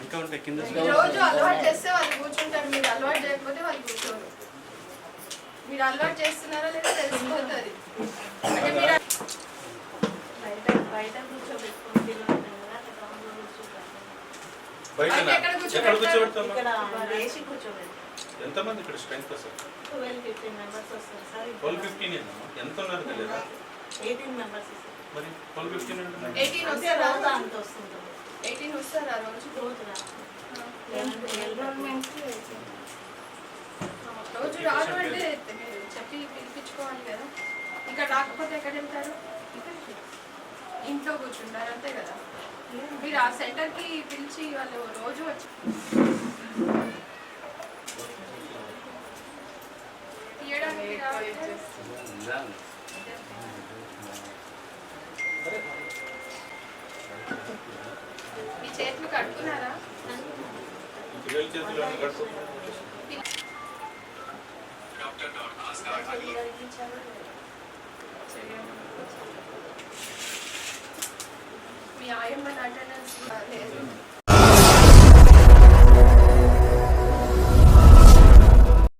ఇంకా ఉంటాయి కింద రోజు అలవాటు చేస్తే వాళ్ళు కూర్చుంటారు మీరు అలవాటు చేయకపోతే వాళ్ళు కూర్చోరు మీరు అలవాటు చేస్తున్నారా లేదా తెలిసిపోతుంది అంటే మీరు బయట ఎక్కడ కూర్చోబెట్టాం ఎంతమంది ఇక్కడ strength sir? Twelve fifteen members వస్తారు సార్ ట్వెల్వ్ ఫిఫ్టీన్ ఎంత ఉన్నారు తెలియదా ఎయిటీన్ మెంబర్స్ మరి ట్వెల్వ్ ఫిఫ్టీన్ ఎయిటీన్ అంతే వస్తారా రోజు అంత వస్తుంటారు ఎయిటీన్ వస్తారా రోజు రోజు రా. ఎన్రోల్మెంట్ రోజు రాను అంటే చెప్పి పిలిపించుకోవాలి కదా. ఇక్కడ రాకపోతే ఎక్కడ వెళ్తారు? ఇంట్లో కూర్చుంటారు అంతే కదా. మీరు ఆ సెంటర్కి పిలిచి వాళ్ళు రోజు వచ్చి మీ చేతులు కట్టుకున్నారా పిల్లల చేతిలో కట్టు మీ ఆయమ్మ అటెండెన్స్ లేదు